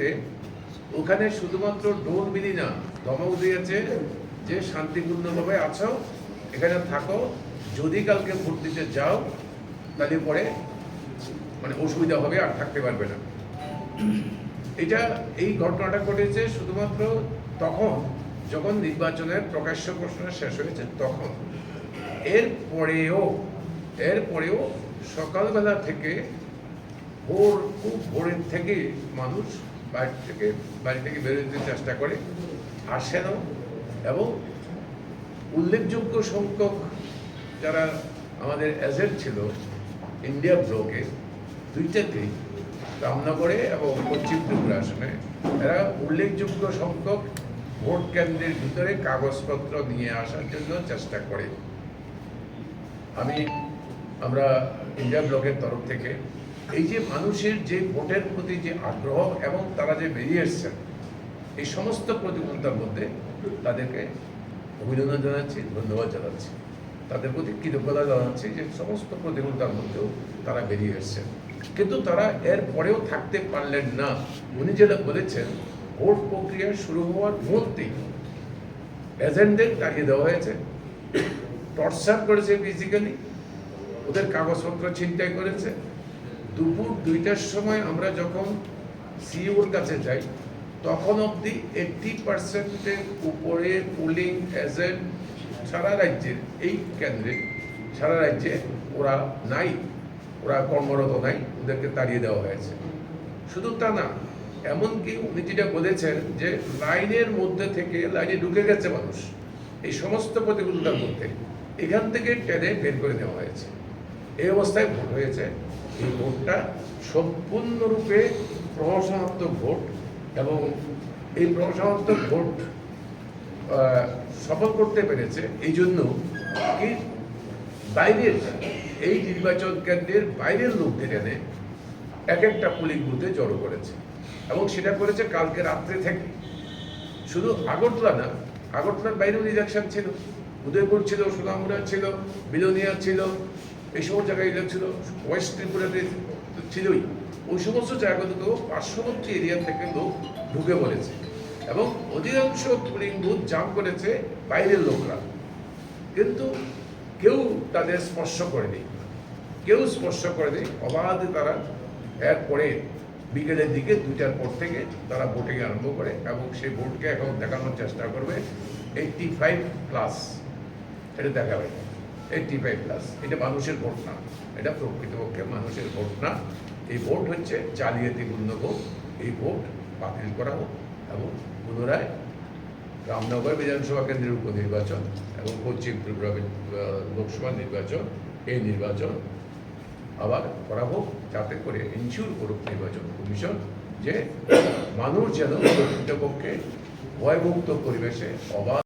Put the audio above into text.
বলতে ওখানে শুধুমাত্র ডোর মিলি না, ধমক দিয়েছে যে শান্তিপূর্ণভাবে আছো, এখানে থাকো, যদি কালকে ভোট দিতে যাও, তাহলে পরে মানে অসুবিধা হবে আর থাকতে পারবে না। এটা এই ঘটনাটা ঘটেছে শুধুমাত্র তখন, যখন নির্বাচনের প্রকাশ্য ঘোষণা শেষ হয়েছে তখন। এর পরেও এর পরেও সকালবেলা থেকে ভোর, খুব ভোরের থেকে মানুষ বাড়ি থেকে বাড়ি থেকে বেরোতে চেষ্টা করে আসেনও এবং উল্লেখযোগ্য সংখ্যক যারা আমাদের এজেন্ট ছিল, ইন্ডিয়া ব্লকে দুইটাতেই রামনগরে এবং পশ্চিম ত্রিপুরা আসনে এরা উল্লেখযোগ্য সংখ্যক ভোট কেন্দ্রের ভিতরে কাগজপত্র নিয়ে আসার জন্য চেষ্টা করে। আমি, আমরা ইন্ডিয়া ব্লকের তরফ থেকে এই যে মানুষের যে ভোটের প্রতি যে আগ্রহ এবং তারা যে বেরিয়ে এসছেন, এই সমস্ত প্রতিকূলতার মধ্যে তাদেরকে অভিনন্দন জানাচ্ছি, ধন্যবাদ জানাচ্ছি। তাদের প্রতি কৃতজ্ঞতা জানাচ্ছি যে সমস্ত প্রতিকূলতার মধ্যেও তারা বেরিয়ে এসছেন। কিন্তু তারা এর পরেও থাকতে পারলেন না। উনি যেটা বলেছেন, ভোট প্রক্রিয়া শুরু হওয়ার মুহূর্তেই এজেন্টদের তাড়িয়ে দেওয়া হয়েছে। টর্চার করেছে ফিজিক্যালি ওদের কাগজপত্র ছিনতাই করেছে। দুপুর দুইটার সময় আমরা যখন সিইওর কাছে যাই, তখন অবধি এইট্টি পার্সেন্টের উপরে পুলিং এজেন্ট সারা রাজ্যের, এই কেন্দ্রে সারা রাজ্যে ওরা নাই, ওরা কর্মরত নাই, ওদেরকে তাড়িয়ে দেওয়া হয়েছে। শুধু তা না, এমনকি উনি যেটা বলেছেন যে লাইনের মধ্যে থেকে লাইনে ঢুকে গেছে মানুষ, এই সমস্ত প্রতিকূলতার মধ্যে এখান থেকে টেনে বের করে দেওয়া হয়েছে। এই অবস্থায় ভোট হয়েছে। এই ভোটটা সম্পূর্ণরূপে প্রহসনাত্মক ভোট এবং এই প্রহসনাত্মক ভোট সফল করতে পেরেছে। এই জন্য কি বাইরের, এই নির্বাচন কেন্দ্রের বাইরের লোকদের এনে এক একটা পুলিং বুথে জড়ো করেছে এবং সেটা করেছে কালকে রাত্রে থেকে। শুধু আগরতলা না, আগরতলার বাইরেও ইলেকশন ছিল। উদয়পুর ছিল, সোনামুড়া ছিল, বিলোনিয়া ছিল এই সমস্ত জায়গায় ইলেকশন ছিল ওয়েস্ট ত্রিপুরাতে ছিলই। ওই সমস্ত জায়গাগুলোতেও পার্শ্ববর্তী এরিয়া থেকে লোক ঢুকে পড়েছে। এবং অধিকাংশ পুলিং বুথ জাম করেছে বাইরের লোকরা। কিন্তু কেউ তাদের স্পর্শ করেনি। কেউ স্পর্শ করেনি, অবাধে তারা এরপরে বিকেলের দিকে দুইটার পর থেকে তারা ভোটিং আরম্ভ করে এবং সেই ভোটকে এখন দেখানোর চেষ্টা করবে এইটটি ফাইভ প্লাস এটা দেখাবে। এইটটি ফাইভ প্লাস এটা মানুষের ভোট না। এটা প্রকৃতপক্ষে মানুষের ভোট না। এই ভোট হচ্ছে জালিয়াতিপূর্ণ ভোট এই ভোট বাতিল করা হোক এবং পুনরায় রামনগর বিধানসভা কেন্দ্রের উপনির্বাচন এবং পশ্চিম ত্রিপুরা লোকসভা নির্বাচন, এই নির্বাচন আবার করা হোক। যাতে করে ইনশিওর করুক নির্বাচন কমিশন যে মানুষ যেন প্রকৃতপক্ষে ভয়মুক্ত পরিবেশে অবাধ